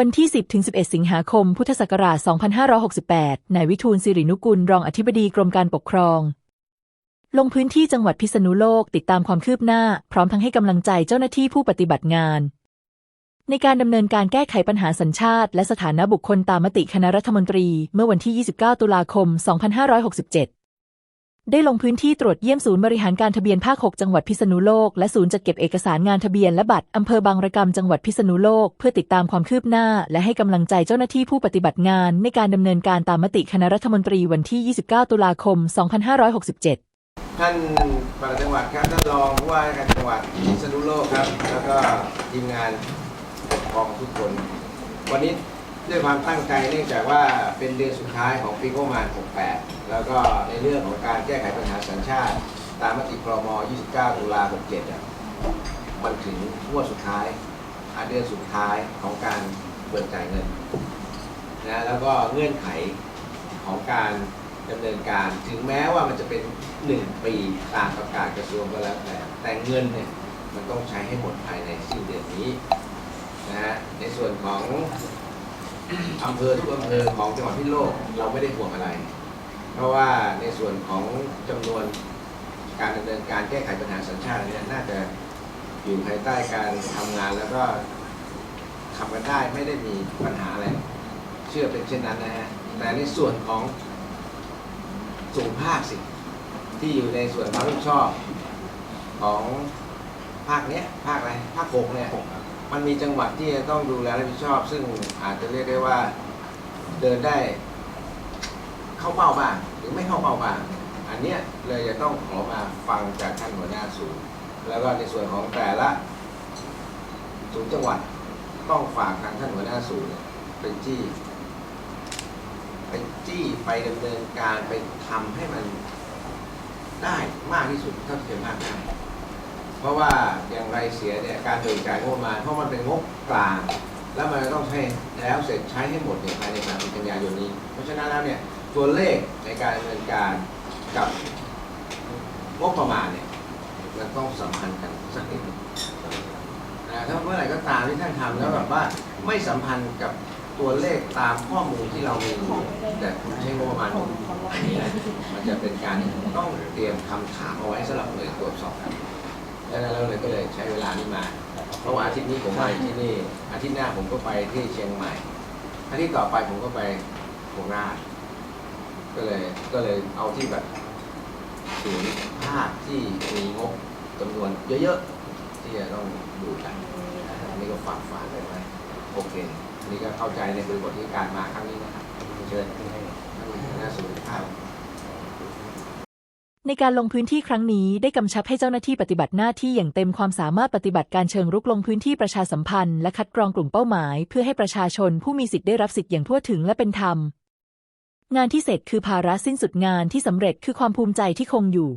วันที่ 10-11 สิงหาคม พุทธศักราช 2568 นายวิทูลสิรินุกุล รองอธิบดีกรมการปกครอง ลงพื้นที่จังหวัดพิษณุโลกติดตามความคืบหน้า พร้อมทั้งให้กำลังใจเจ้าหน้าที่ผู้ปฏิบัติงาน ในการดำเนินการแก้ไขปัญหาสัญชาติ และสถานะบุคคลตามมติคณะรัฐมนตรี เมื่อวันที่ 29 ตุลาคม 2567 ได้ลงพื้นที่ตรวจเยี่ยมศูนย์บริหารการทะเบียนภาค 6 จังหวัดพิษณุโลก และศูนย์จัดเก็บเอกสารงานทะเบียนและบัตรอำเภอบางระกำจังหวัดพิษณุโลก เพื่อติดตามความคืบหน้า และให้กำลังใจเจ้าหน้าที่ผู้ปฏิบัติงาน ในการดำเนินการตามมติคณะรัฐมนตรีวันที่ 29 ตุลาคม 2567 ท่านปลัดจังหวัดครับท่านรองผู้ว่าการจังหวัดพิษณุโลกครับ แล้วก็ทีมงานกองทุกคน วันนี้ ด้วยความตั้งใจเนื่องจากว่าเป็นเดือนสุดท้ายของปีงบประมาณ 68 แล้วก็ในเรื่องของการแก้ไขปัญหาสัญชาติ ตามมติครม 29 ตุลา 67อะมันถึงงวดสุดท้ายอะเดือนสุดท้ายของการเปิดจ่ายเงินนะแล้วก็เงื่อนไขของการดำเนินการถึงแม้ว่ามันจะเป็น 1 ปีตามประกาศกระทรวงก็แล้วแต่แต่เงินเนี่ยมันต้องใช้ให้หมดภายในสิ้นเดือนนี้นะฮะในส่วนของ อำเภอทุกอำเภอของจังหวัดพิษณุโลกเราไม่ได้ห่วงอะไร เพราะว่าในส่วนของจำนวนการดำเนินการแก้ไขปัญหาสัญชาติเนี่ยน่าจะอยู่ภายใต้การทำงานแล้วก็ทำกันได้ไม่ได้มีปัญหาอะไร เชื่อเป็นเช่นนั้นนะฮะแต่ในส่วนของส่วนภาคสิ ที่อยู่ในส่วนความรับผิดชอบของภาคเนี้ยภาคอะไรภาคหกเนี่ย มันมีจังหวัดที่จะต้องดูแลรับผิดชอบ ซึ่งอาจจะเรียกได้ว่าเดินได้ เข้าเป้าบ้างหรือไม่เข้าเป้าบ้างอันเนี้ยเลยจะต้องขอมาฟังจากท่านหัวหน้าศูนย์แล้วก็ในส่วนของแต่ละศูนย์จังหวัดต้องฝากทางท่านหัวหน้าศูนย์เป็นจี้เป็นจี้ไปดำเนินการไปทำให้มันได้มากที่สุดเท่าที่จะมากได้ ราะว่าอย่างไรเสียเนี่ยการเบิกจ่ายงบประมาณเพราะมันเป็นงบกลาง แล้วมันต้องใช้แล้วเสร็จใช้ให้หมดเนี่ยภายใน30กันยายนนี้ เพราะฉะนั้นแล้วเนี่ยตัวเลขในการดำเนินการกับงบประมาณเนี่ยมันต้องสัมพันธ์กันสักนิดหนึ่งนะถ้าเมื่อไหร่ก็ตามที่ท่านทำแล้วแบบว่าไม่สัมพันธ์กับตัวเลขตามข้อมูลที่เรามีแต่คุณใช้งบประมาณหมดอันนี้นะมันจะเป็นการต้องเตรียมคำถามเอาไว้สำหรับหน่วยตรวจสอบ แล้วเราเลยก็เลยใช้เวลานี้มาเพราะว่าอาทิตย์นี้ผมไปที่นี่ อาทิตย์หน้าผมก็ไปที่เชียงใหม่อาทิตย์ต่อไปผมก็ไปโคราชก็เลยก็เลยเอาที่แบบศูนย์ภาคที่มีงบจำนวนเยอะๆที่จะต้องดูกันอันนี้ก็ฝากฝากไปไว้โอเคอันนี้ก็เข้าใจในบริบทที่การมาครั้งนี้นะครับเชิญท่านหน้าศูนย์ภาค ในการลงพื้นที่ครั้งนี้ได้กำชับให้เจ้าหน้าที่ปฏิบัติหน้าที่อย่างเต็มความสามารถปฏิบัติการเชิงรุกลงพื้นที่ประชาสัมพันธ์ และคัดกรองกลุ่มเป้าหมาย เพื่อให้ประชาชนผู้มีสิทธิ์ได้รับสิทธิ์อย่างทั่วถึงและเป็นธรรม งานที่เสร็จคือภาระสิ้นสุดงานที่สำเร็จคือความภูมิใจที่คงอยู่